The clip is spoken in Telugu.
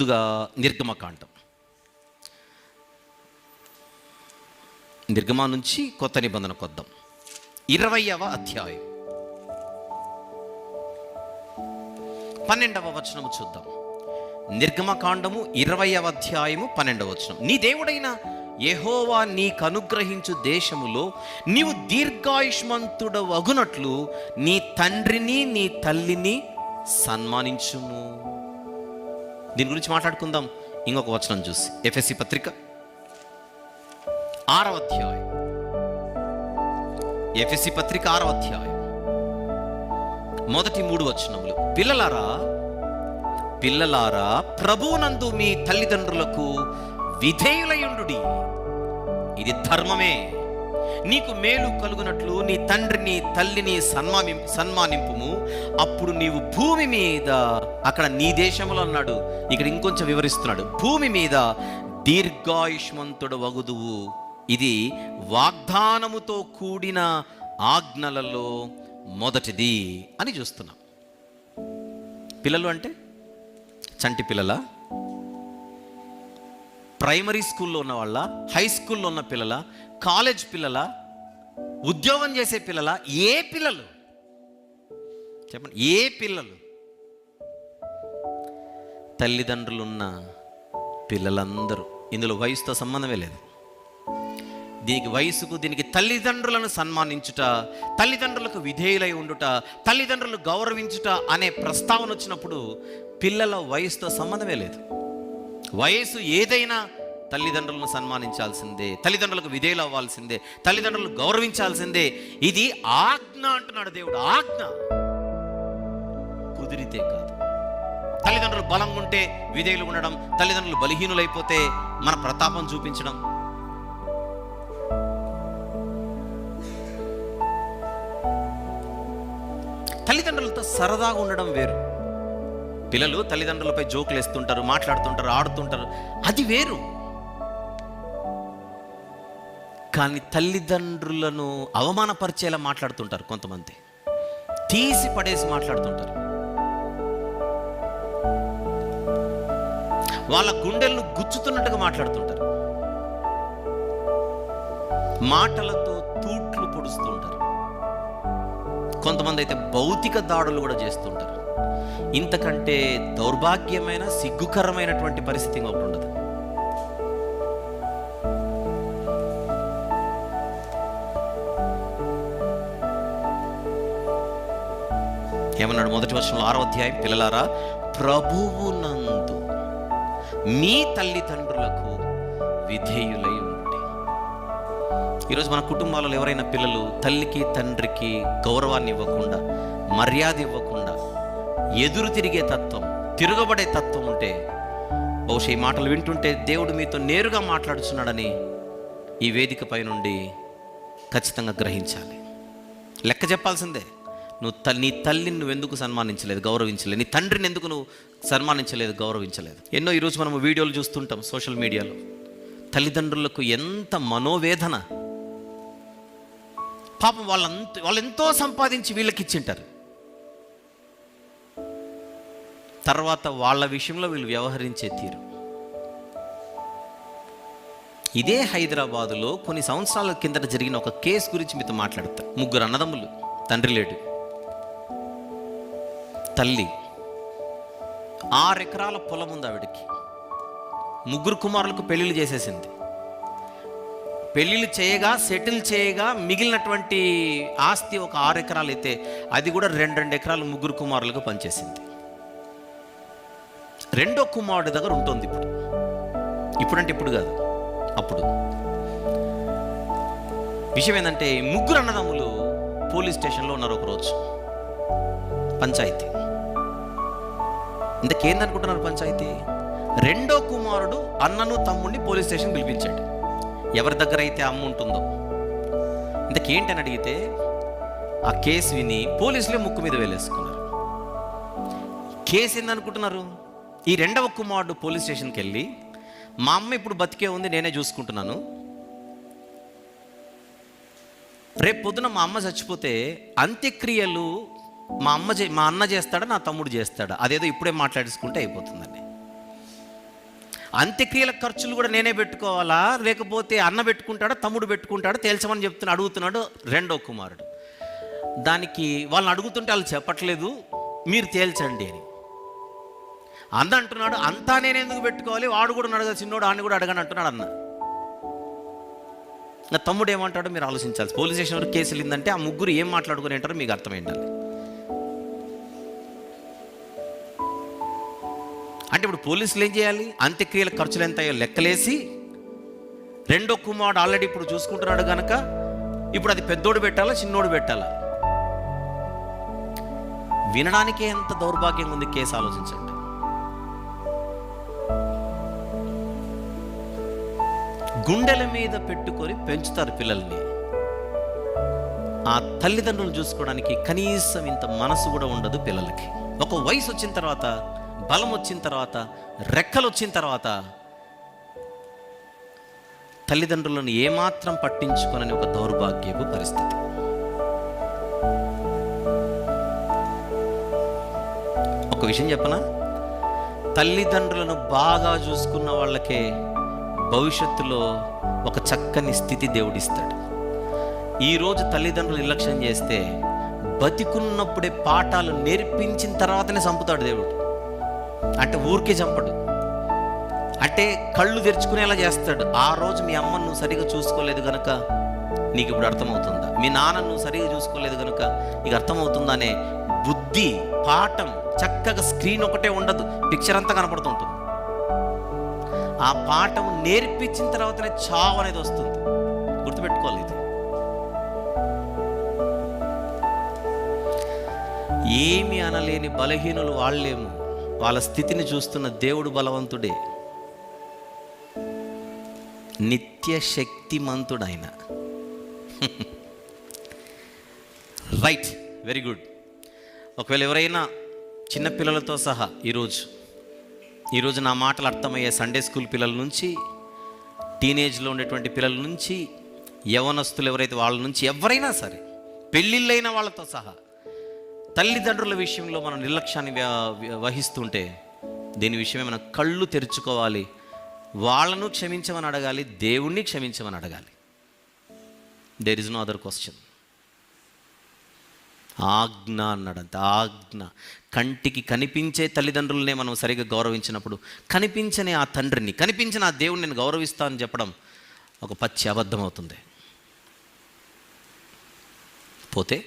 ముందుగా నిర్గమకాండం. నిర్గమా నుంచి కొత్త నిబంధన కొద్దాం ఇరవయవ అధ్యాయం. పన్నెండవ వచనము చూద్దాం. నిర్గమకాండము ఇరవయవ అధ్యాయము పన్నెండవ వచనం. నీ దేవుడైన ఎహోవా నీకు అనుగ్రహించు దేశములో నీవు దీర్ఘాయుష్మంతుడ వగునట్లు నీ తండ్రిని నీ తల్లిని సన్మానించుము. దీని గురించి మాట్లాడుకుందాం. ఇంకొక వచనం చూసి. ఎఫ్ఎస్సి పత్రిక ఆరవ అధ్యాయం. ఎఫ్ఎస్సి పత్రిక ఆరవ అధ్యాయం. మొదటి మూడు వచనములు. పిల్లలారా పిల్లలారా ప్రభువునందు మీ తల్లిదండ్రులకు విధేయులయుండు ఇది ధర్మమే. నీకు మేలు కలుగునట్లు నీ తండ్రిని తల్లిని సన్మాని సన్మానింపుము. అప్పుడు నీవు భూమి మీద అక్కడ నీ దేశంలో అన్నాడు ఇక్కడ ఇంకొంచెం వివరిస్తున్నాడు. భూమి మీద దీర్ఘాయుష్మంతుడు వగుదువు. ఇది వాగ్దానముతో కూడిన ఆజ్ఞలలో మొదటిది అని చూస్తున్నాం. పిల్లలు అంటే? చంటి పిల్లల? ప్రైమరీ స్కూల్లో ఉన్న వాళ్ళ హై స్కూల్లో ఉన్న పిల్లల కాలేజ్ పిల్లల ఉద్యోగం చేసే పిల్లల ఏ పిల్లలు? చెప్పండి ఏ పిల్లలు? తల్లిదండ్రులున్న పిల్లలందరూ. ఇందులో వయసుతో సంబంధమే లేదు. దీనికి వయసుకు దీనికి తల్లిదండ్రులను సన్మానించుట తల్లిదండ్రులకు విధేయులై ఉండుట తల్లిదండ్రులు గౌరవించుట అనే ప్రస్తావన వచ్చినప్పుడు పిల్లల వయసుతో సంబంధమే లేదు. వయసు ఏదైనా తల్లిదండ్రులను సన్మానించాల్సిందే తల్లిదండ్రులకు విధేయులు అవ్వాల్సిందే తల్లిదండ్రులను గౌరవించాల్సిందే. ఇది ఆజ్ఞ అంటున్నాడు దేవుడు ఆజ్ఞ. కుదిరితే కాదు. తల్లిదండ్రులు బలంగా ఉంటే విధేయులు ఉండడం తల్లిదండ్రులు బలహీనులైపోతే మన ప్రతాపం చూపించడం. తల్లిదండ్రులతో సరదాగా ఉండడం వేరు. పిల్లలు తల్లిదండ్రులపై జోకులు వేస్తుంటారు మాట్లాడుతుంటారు ఆడుతుంటారు. అది వేరు. కానీ తల్లిదండ్రులను అవమానపరిచేలా మాట్లాడుతుంటారు కొంతమంది. తీసి పడేసి మాట్లాడుతుంటారు. వాళ్ళ గుండెలను గుచ్చుతున్నట్టుగా మాట్లాడుతుంటారు. మాటలతో తూట్లు పొడుస్తుంటారు. కొంతమంది అయితే భౌతిక దాడులు కూడా చేస్తుంటారు. ఇంతకంటే దౌర్భాగ్యమైన సిగ్గుకరమైనటువంటి పరిస్థితి ఇంకొకటి ఉండదు. ఏమన్నాడు మొదటి వర్షంలో? ఆరో అధ్యాయం. పిల్లలారా ప్రభువునందు మీ తల్లిదండ్రులకు విధేయులై ఉంటే. ఈరోజు మన కుటుంబాలలో ఎవరైనా పిల్లలు తల్లికి తండ్రికి గౌరవాన్ని ఇవ్వకుండా మర్యాద ఇవ్వకుండా ఎదురు తిరిగే తత్వం తిరగబడే తత్వం ఉంటే బహుశా ఈ మాటలు వింటుంటే దేవుడు మీతో నేరుగా మాట్లాడుతున్నాడని ఈ వేదికపై నుండి ఖచ్చితంగా గ్రహించాలి. లెక్క చెప్పాల్సిందే నువ్వు తల్లి నీ తల్లిని నువ్వు ఎందుకు సన్మానించలేదు గౌరవించలేదు నీ తండ్రిని ఎందుకు నువ్వు సన్మానించలేదు గౌరవించలేదు? ఎన్నో ఈరోజు మనం వీడియోలు చూస్తుంటాం సోషల్ మీడియాలో. తల్లిదండ్రులకు ఎంత మనోవేదన. పాపం వాళ్ళంత వాళ్ళు ఎంతో సంపాదించి వీళ్ళకి ఇచ్చింటారు తర్వాత వాళ్ళ విషయంలో వీళ్ళు వ్యవహరించే తీరు. ఇదే హైదరాబాదులో కొన్ని సంవత్సరాల కిందట జరిగిన ఒక కేసు గురించి మీతో మాట్లాడతా. ముగ్గురు అన్నదమ్ములు తండ్రి లేడు. తల్లి ఆరు ఎకరాల పొలం ఉంది ఆవిడకి. ముగ్గురు కుమారులకు పెళ్ళిళ్ళు చేసేసింది. పెళ్ళిళ్ళు చేయగా సెటిల్ చేయగా మిగిలినటువంటి ఆస్తి ఒక ఆరు ఎకరాలు అయితే అది కూడా రెండు రెండు ఎకరాలు ముగ్గురు కుమారులకు పనిచేసింది. రెండో కుమారుడి దగ్గర ఉంటుంది ఇప్పుడు. ఇప్పుడంటే ఇప్పుడు కాదు అప్పుడు. విషయం ఏంటంటే ముగ్గురు అన్నదమ్ములు పోలీస్ స్టేషన్లో ఉన్నారు ఒకరోజు. పంచాయతీ. ఇంతకేందనుకుంటున్నారు పంచాయతీ? రెండో కుమారుడు అన్నను తమ్ముడిని పోలీస్ స్టేషన్ పిలిపించాడు. ఎవరి దగ్గర అయితే అమ్మ ఉంటుందో. ఇంతకేంటని అడిగితే ఆ కేసు విని పోలీసులే ముక్కు మీద వేలేసుకున్నారు. కేసు ఏందనుకుంటున్నారు ఈ రెండవ కుమారుడు పోలీస్ స్టేషన్కి వెళ్ళి మా అమ్మ ఇప్పుడు బతికే ఉంది నేనే చూసుకుంటున్నాను. రేపు పొద్దున మా అమ్మ చచ్చిపోతే అంత్యక్రియలు మా అమ్మ చే మా అన్న చేస్తాడా నా తమ్ముడు చేస్తాడా? అదేదో ఇప్పుడే మాట్లాడేసుకుంటే అయిపోతుందండి. అంత్యక్రియల ఖర్చులు కూడా నేనే పెట్టుకోవాలా? లేకపోతే అన్న పెట్టుకుంటాడా తమ్ముడు పెట్టుకుంటాడా తేల్చమని చెప్తున్నా అడుగుతున్నాడు రెండో కుమారుడు. దానికి వాళ్ళని అడుగుతుంటే వాళ్ళు చెప్పట్లేదు మీరు తేల్చండి అని. అంద అంటున్నాడు అంతా నేను ఎందుకు పెట్టుకోవాలి? వాడు కూడా ఉన్నాడు కదా చిన్నోడు ఆడిని కూడా అడగని అంటున్నాడు అన్న. నా తమ్ముడు ఏమంటాడో మీరు ఆలోచించాలి పోలీస్ స్టేషన్ వరకు కేసులు ఇందంటే ఆ ముగ్గురు ఏం మాట్లాడుకుని ఉంటారో మీకు అర్థమైండాలి అంటే ఇప్పుడు పోలీసులు ఏం చేయాలి? అంత్యక్రియల ఖర్చులు ఎంత అయ్యో లెక్కలేసి రెండో కుమారుడు ఆల్రెడీ ఇప్పుడు చూసుకుంటున్నాడు కనుక ఇప్పుడు అది పెద్దోడు పెట్టాలా చిన్నోడు పెట్టాలా? వినడానికే ఎంత దౌర్భాగ్యం ఉంది కేసు ఆలోచించండి. గుండెల మీద పెట్టుకొని పెంచుతారు పిల్లల్ని. ఆ తల్లిదండ్రులు చూసుకోవడానికి కనీసం ఇంత మనసు కూడా ఉండదు పిల్లలకి. ఒక వయసు వచ్చిన తర్వాత బలం వచ్చిన తర్వాత రెక్కలు వచ్చిన తర్వాత తల్లిదండ్రులను ఏమాత్రం పట్టించుకోనని ఒక దౌర్భాగ్యపు పరిస్థితి. ఒక విషయం చెప్పనా? తల్లిదండ్రులను బాగా చూసుకున్న వాళ్ళకే భవిష్యత్తులో ఒక చక్కని స్థితి దేవుడిస్తాడు. ఈరోజు తల్లిదండ్రులు నిర్లక్ష్యం చేస్తే బతికున్నప్పుడే పాఠాలు నేర్పించిన తర్వాతనే చంపుతాడు దేవుడు. అంటే ఊరికే చంపడు. అంటే కళ్ళు తెరుచుకునేలా చేస్తాడు. ఆ రోజు మీ అమ్మను నువ్వు సరిగా చూసుకోలేదు కనుక నీకు ఇప్పుడు అర్థమవుతుందా? మీ నాన్న నువ్వు సరిగా చూసుకోలేదు కనుక నీకు అర్థమవుతుందా అనే బుద్ధి పాఠం చక్కగా స్క్రీన్ ఒకటే ఉండదు. పిక్చర్ అంతా కనపడుతుంటుంది ఆ పాఠం నేర్పించిన తర్వాతనే చావు అనేది వస్తుంది. గుర్తుపెట్టుకోవాలి ఇది. ఏమి అనలేని బలహీనులు వాళ్ళేమో వాళ్ళ స్థితిని చూస్తున్న దేవుడు బలవంతుడే. నిత్య శక్తిమంతుడైన. Right very good. ఒకవేళ ఎవరైనా చిన్నపిల్లలతో సహా ఈరోజు ఈరోజు నా మాటలు అర్థమయ్యే సండే స్కూల్ పిల్లల నుంచి టీనేజ్లో ఉండేటువంటి పిల్లల నుంచి యవనస్తులు ఎవరైతే వాళ్ళ నుంచి ఎవరైనా సరే పెళ్ళిళ్ళైన వాళ్ళతో సహా తల్లిదండ్రుల విషయంలో మనం నిర్లక్ష్యాన్ని వహిస్తుంటే దీని విషయమే మనం కళ్ళు తెరుచుకోవాలి. వాళ్ళను క్షమించమని అడగాలి దేవుణ్ణి క్షమించమని అడగాలి. There is no other question ఆజ్ఞ అన్నాడంత ఆజ్ఞ. కంటికి కనిపించే తల్లిదండ్రులనే మనం సరిగా గౌరవించినప్పుడు కనిపించని ఆ తండ్రిని కనిపించిన ఆ దేవుడిని నేను గౌరవిస్తా అని చెప్పడం ఒక పచ్చి అబద్ధం అవుతుంది పోతే